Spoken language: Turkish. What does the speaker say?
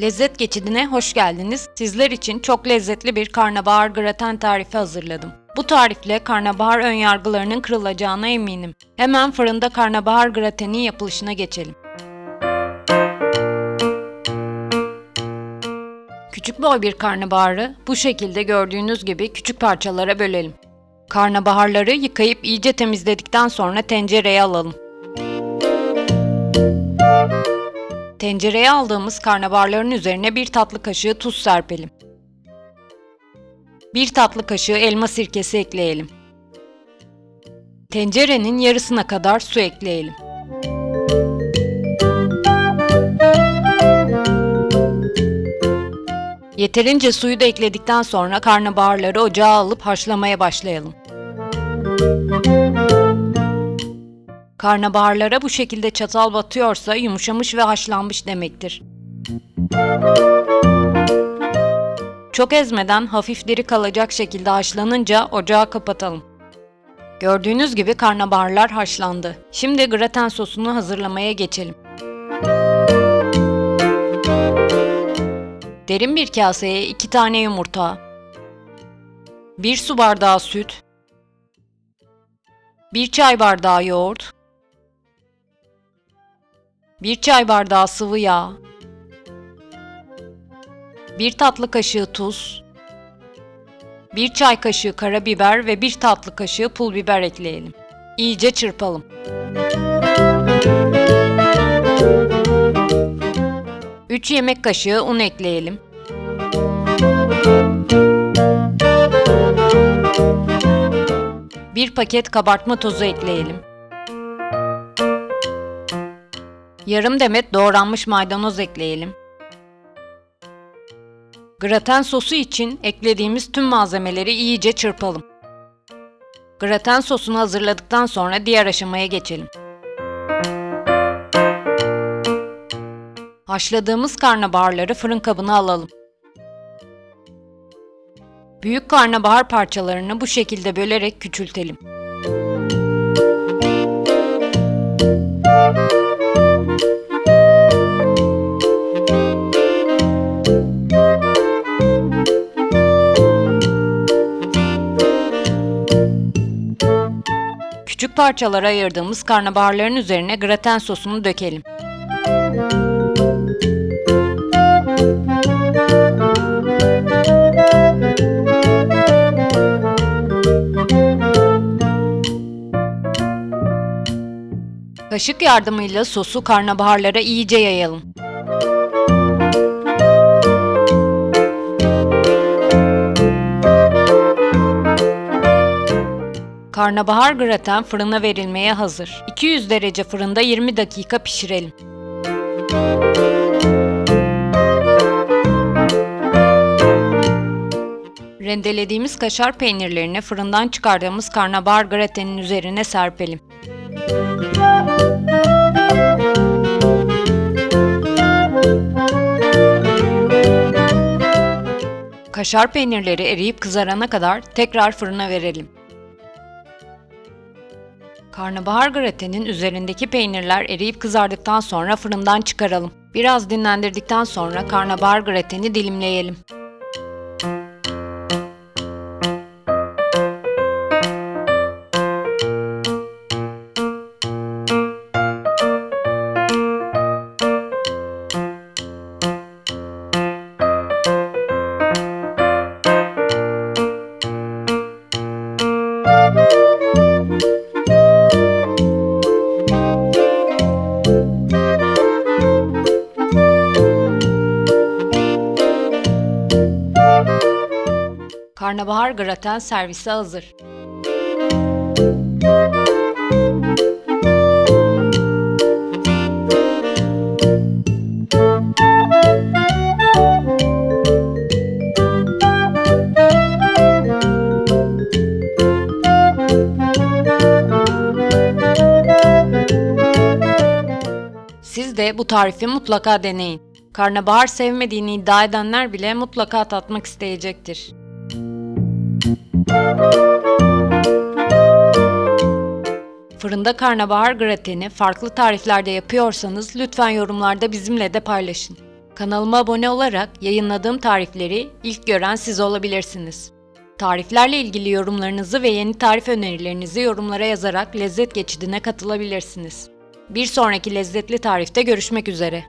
Lezzet geçidine hoş geldiniz. Sizler için çok lezzetli bir karnabahar graten tarifi hazırladım. Bu tarifle karnabahar önyargılarının kırılacağına eminim. Hemen fırında karnabahar gratenin yapılışına geçelim. Küçük boy bir karnabaharı bu şekilde gördüğünüz gibi küçük parçalara bölelim. Karnabaharları yıkayıp iyice temizledikten sonra tencereye alalım. Tencereye aldığımız karnabaharların üzerine bir tatlı kaşığı tuz serpelim. Bir tatlı kaşığı elma sirkesi ekleyelim. Tencerenin yarısına kadar su ekleyelim. Yeterince suyu da ekledikten sonra karnabaharları ocağa alıp haşlamaya başlayalım. Karnabaharlara bu şekilde çatal batıyorsa yumuşamış ve haşlanmış demektir. Çok ezmeden hafif diri kalacak şekilde haşlanınca ocağı kapatalım. Gördüğünüz gibi karnabaharlar haşlandı. Şimdi graten sosunu hazırlamaya geçelim. Derin bir kaseye 2 tane yumurta, 1 su bardağı süt, 1 çay bardağı yoğurt, 1 çay bardağı sıvı yağ, 1 tatlı kaşığı tuz, 1 çay kaşığı karabiber ve 1 tatlı kaşığı pul biber ekleyelim. İyice çırpalım. Üç yemek kaşığı un ekleyelim. Bir paket kabartma tozu ekleyelim. Yarım demet doğranmış maydanoz ekleyelim. Graten sosu için eklediğimiz tüm malzemeleri iyice çırpalım. Graten sosunu hazırladıktan sonra diğer aşamaya geçelim. Haşladığımız karnabaharları fırın kabına alalım. Büyük karnabahar parçalarını bu şekilde bölerek küçültelim. Küçük parçalara ayırdığımız karnabaharların üzerine graten sosunu dökelim. Kaşık yardımıyla sosu karnabaharlara iyice yayalım. Karnabahar graten fırına verilmeye hazır. 200 derece fırında 20 dakika pişirelim. Rendelediğimiz kaşar peynirlerini fırından çıkardığımız karnabahar gratenin üzerine serpelim. Kaşar peynirleri eriyip kızarana kadar tekrar fırına verelim. Karnabahar gratenin üzerindeki peynirler eriyip kızardıktan sonra fırından çıkaralım. Biraz dinlendirdikten sonra karnabahar grateni dilimleyelim. Karnabahar graten servise hazır. Siz de bu tarifi mutlaka deneyin. Karnabahar sevmediğini iddia edenler bile mutlaka tatmak isteyecektir. Fırında karnabahar grateni farklı tariflerde yapıyorsanız lütfen yorumlarda bizimle de paylaşın. Kanalıma abone olarak yayınladığım tarifleri ilk gören siz olabilirsiniz. Tariflerle ilgili yorumlarınızı ve yeni tarif önerilerinizi yorumlara yazarak lezzet geçidine katılabilirsiniz. Bir sonraki lezzetli tarifte görüşmek üzere.